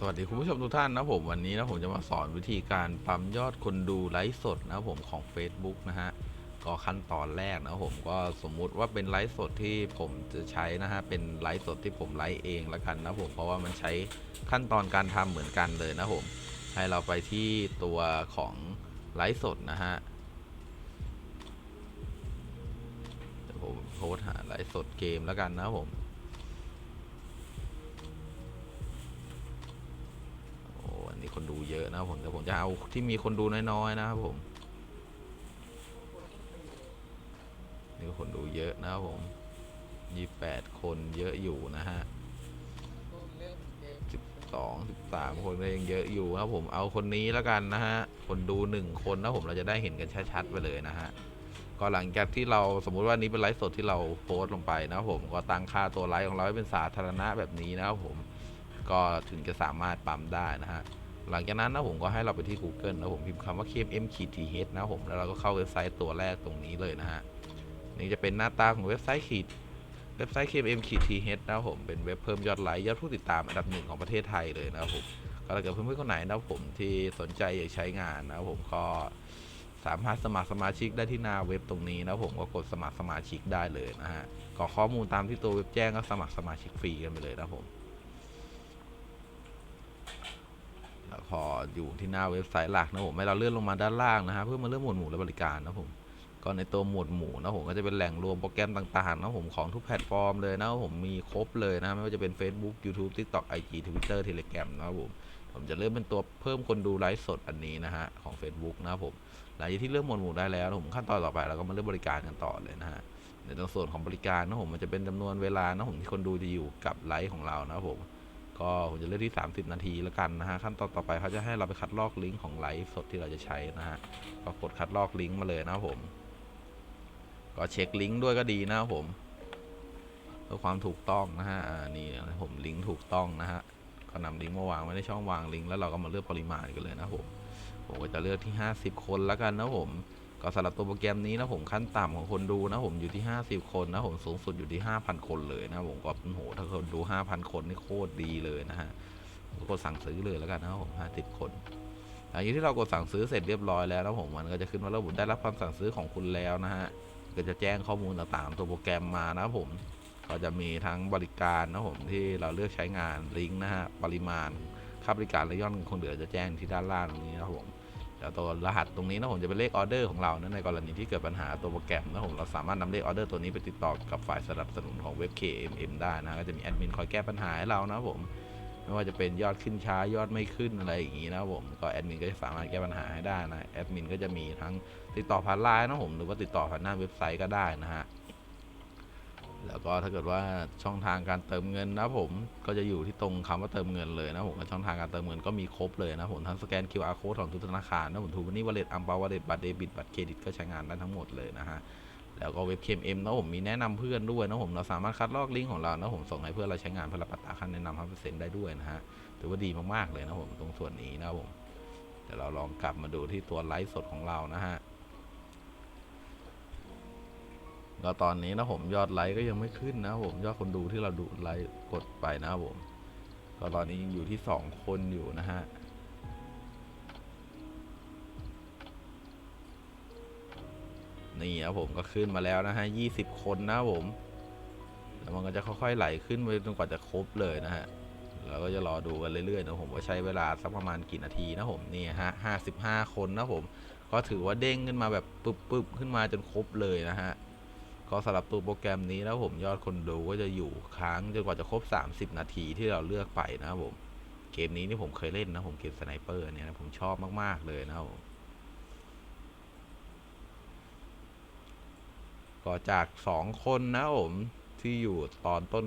สวัสดีคุณผู้ชมทุกท่านนะผมวันนี้นะผมจะมาสอนวิธีการปั๊มยอดคนดูไลฟ์สดนะผมของ Facebook นะฮะก็ขั้นตอนแรกนะผมก็สมมุติว่าเป็นไลฟ์สดที่ผมจะใช้นะฮะเป็นไลฟ์สดที่ผมไลฟ์เองละกันนะผมเพราะว่ามันใช้ขั้นตอนการทำเหมือนกันเลยนะผมให้เราไปที่ตัวของไลฟ์สดนะฮะผมโพสหาไลฟ์สดเกมแล้วกันนะผม คนดูเยอะนะผมแต่ผมจะเอาที่มีคนดูน้อยๆนะครับผมนี่คนดูเยอะนะครับผมยี่แปดคนเยอะอยู่นะฮะสิบสองสิบสามคนก็ยังเยอะอยู่นะครับผมเอาคนนี้แล้วกันนะฮะคนดูหนึ่งคนนะผมเราจะได้เห็นกันชัดๆไปเลยนะฮะก็หลังจากที่เราสมมุติว่านี้เป็นไลฟ์สดที่เราโพสต์ลงไปนะครับผมก็ตั้งค่าตัวไลฟ์ของเราให้เป็นสาธารณะแบบนี้นะครับผมก็ถึงจะสามารถปั๊มได้นะฮะ หลังจากนั้นนะผมก็ให้เราไปที่ Google นะผมพิมพ์คำว่า KMM ขีด TH นะผมแล้วเราก็เข้าเว็บไซต์ตัวแรกตรงนี้เลยนะฮะนี่จะเป็นหน้าตาของเว็บไซต์ขีดเว็บไซต์ KMM ขีด TH นะผมเป็นเว็บเพิ่มยอดไลค์ยอดผู้ติดตามอันดับหนึ่งของประเทศไทยเลยนะครับผมก็ถ้าเกิดเพื่อนๆคนไหนนะผมที่สนใจอยากใช้งานนะผมก็สามารถสมัครสมาชิกได้ที่หน้าเว็บตรงนี้นะผมก็กดสมัครสมาชิกได้เลยนะฮะกรอกข้อมูลตามที่ตัวเว็บแจ้งก็สมัครสมาชิกฟรีกันไปเลยนะผม แล้ว พออยู่ที่หน้าเว็บไซต์หลักนะผมให้เราเลื่อนลงมาด้านล่างนะฮะเพื่อมาเลือกหมวดหมู่และบริการนะผมก็ในตัวหมวดหมู่นะผมก็จะเป็นแหล่งรวมโปรแกรมต่างๆนะผมของทุกแพลตฟอร์มเลยนะผมมีครบเลยนะไม่ว่าจะเป็น Facebook YouTube TikTok IG Twitter Telegram นะผมผมจะเริ่มเป็นตัวเพิ่มคนดูไลฟ์สดอันนี้นะฮะของ Facebook นะผมหลังจากที่เลือกหมวดหมู่ได้แล้วผมขั้นตอนต่อไปเราก็มาเลือกบริการกันต่อเลยนะฮะในตรงส่วนของบริการนะผมมันจะเป็นจำนวนเวลานะผมที่คนดูจะอยู่กับไลฟ์ของเรานะผม ก็ผมจะเลือกที่ 30 นาทีแล้วกันนะฮะขั้นตอนต่อไปเขาจะให้เราไปคัดลอกลิงก์ของไลฟ์สดที่เราจะใช้นะฮะก็กดคัดลอกลิงก์มาเลยนะครับผม ก็เช็คลิงก์ด้วยก็ดีนะครับผมเพื่อความถูกต้องนะฮะนี่นะผมลิงก์ถูกต้องนะฮะก็นำลิงก์มาวางไว้ในช่องวางลิงก์แล้วเราก็มาเลือกปริมาณกันเลยนะผมผมก็จะเลือกที่ 50 คนแล้วกันนะผม ก็สำหรับตัวโปรแกรมนี้นะผมขั้นต่ำของคนดูนะผมอยู่ที่ 50 คนนะผมสูงสุดอยู่ที่ 5,000 คนเลยนะผมก็โอ้โหถ้าคนดู 5,000 คนนี่โคตรดีเลยนะฮะก็กดสั่งซื้อเลยแล้วกันนะผม50 คนหลังจากที่เรากดสั่งซื้อเสร็จเรียบร้อยแล้วนะผมมันก็จะขึ้นว่าระบุได้รับคำสั่งซื้อของคุณแล้วนะฮะก็จะแจ้งข้อมูลต่างๆตัวโปรแกรมมานะผมก็จะมีทั้งบริการนะผมที่เราเลือกใช้งานลิงก์นะฮะปริมาณค่าบริการและยอดเงินคงเหลือจะแจ้งที่ด้านล่างนี้นะผม แล้วตัวรหัสตรงนี้นะผมจะเป็นเลขออเดอร์ของเรานะในกรณีที่เกิดปัญหาตัวโปรแกรมนะผมเราสามารถนำเลขออเดอร์ตัวนี้ไปติดต่อกับฝ่ายสนับสนุนของเว็บ KMM ได้นะก็จะมีแอดมินคอยแก้ปัญหาให้เรานะผมไม่ว่าจะเป็นยอดขึ้นช้ายอดไม่ขึ้นอะไรอย่างนี้นะผมก็แอดมินก็จะสามารถแก้ปัญหาให้ได้นะแอดมินก็จะมีทั้งติดต่อผ่านไลน์นะผมหรือว่าติดต่อผ่านหน้าเว็บไซต์ก็ได้นะฮะ แล้วก็ถ้าเกิดว่าช่องทางการเติมเงินนะผมก็จะอยู่ที่ตรงคำว่าเติมเงินเลยนะผมช่องทางการเติมเงินก็มีครบเลยนะผมทั้งสแกน QR code ของทุกธนาคารนะผมทูบันนี่วอลเล็ตอัมปาวอลเล็ตบัตรเดบิตบัตรเครดิตก็ใช้งานได้ทั้งหมดเลยนะฮะแล้วก็เว็บ KMM นะผมมีแนะนำเพื่อนด้วยนะผมเราสามารถคัดลอกลิงก์ของเรานะผมส่งให้เพื่อนเราใช้งานเพื่อรับอัตราค่าแนะนำ5%ได้ด้วยนะฮะถือว่าดีมากๆเลยนะผมตรงส่วนนี้นะผมเดี๋ยวเราลองกลับมาดูที่ตัวไลฟ์สดของเรานะฮะ ก็ตอนนี้นะผมยอดไลค์ก็ยังไม่ขึ้นนะผมยอดคนดูที่เราดูไลค์กดไปนะผม ก็ตอนนี้ยังอยู่ที่สองคนอยู่นะฮะนี่ครับผมก็ขึ้นมาแล้วนะฮะยี่สิบคนนะผม แล้วมันก็จะค่อยๆไหลขึ้นไปจนกว่าจะครบเลยนะฮะ เราก็จะรอดูกันเรื่อยๆนะผมว่าใช้เวลาสักประมาณกี่นาทีนะผมนี่ฮะห้าสิบห้าคนนะผม ก็ถือว่าเด้งขึ้นมาแบบปึ๊บๆขึ้นมาจนครบเลยนะฮะ ก็สำหรับตัวโปรแกรมนี้นะผมยอดคนดูก็จะอยู่ค้างจนกว่าจะครบ 30 นาทีที่เราเลือกไปนะครับผมเกมนี้นี่ผมเคยเล่นนะผมเกมสไนเปอร์เนี่ยนะผมชอบมาก ๆ เลยนะครับผมก็จาก 2 คนนะผมที่อยู่ตอนต้น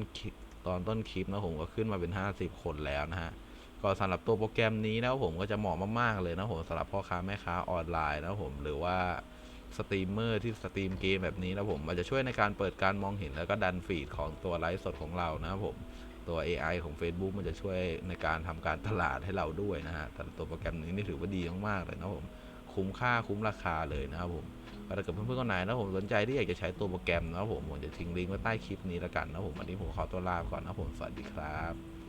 ตอนต้นคลิปนะผมก็ขึ้นมาเป็น 50 คนแล้วนะฮะก็สำหรับตัวโปรแกรมนี้นะผมก็จะเหมาะมาก ๆ เลยนะผมสำหรับพ่อค้าแม่ค้าออนไลน์นะผมหรือว่า สตรีมเมอร์ที่สตรีมเกมแบบนี้นะผมมันจะช่วยในการเปิดการมองเห็นแล้วก็ดันฟีดของตัวไลฟ์สดของเรานะครับผมตัว AI ของ Facebook มันจะช่วยในการทำการตลาดให้เราด้วยนะฮะแต่ตัวโปรแกรมนี้นี่ถือว่าดีมากๆเลยนะผมคุ้มค่าคุ้มราคาเลยนะครับผมถ้าเกิดเพื่อนๆคนไหนนะผมสนใจที่อยากจะใช้ตัวโปรแกรมนะผมผมจะทิ้งลิงก์ไว้ใต้คลิปนี้แล้วกันนะผมวันนี้ผมขอตัวลาไปก่อนนะผมสวัสดีครับ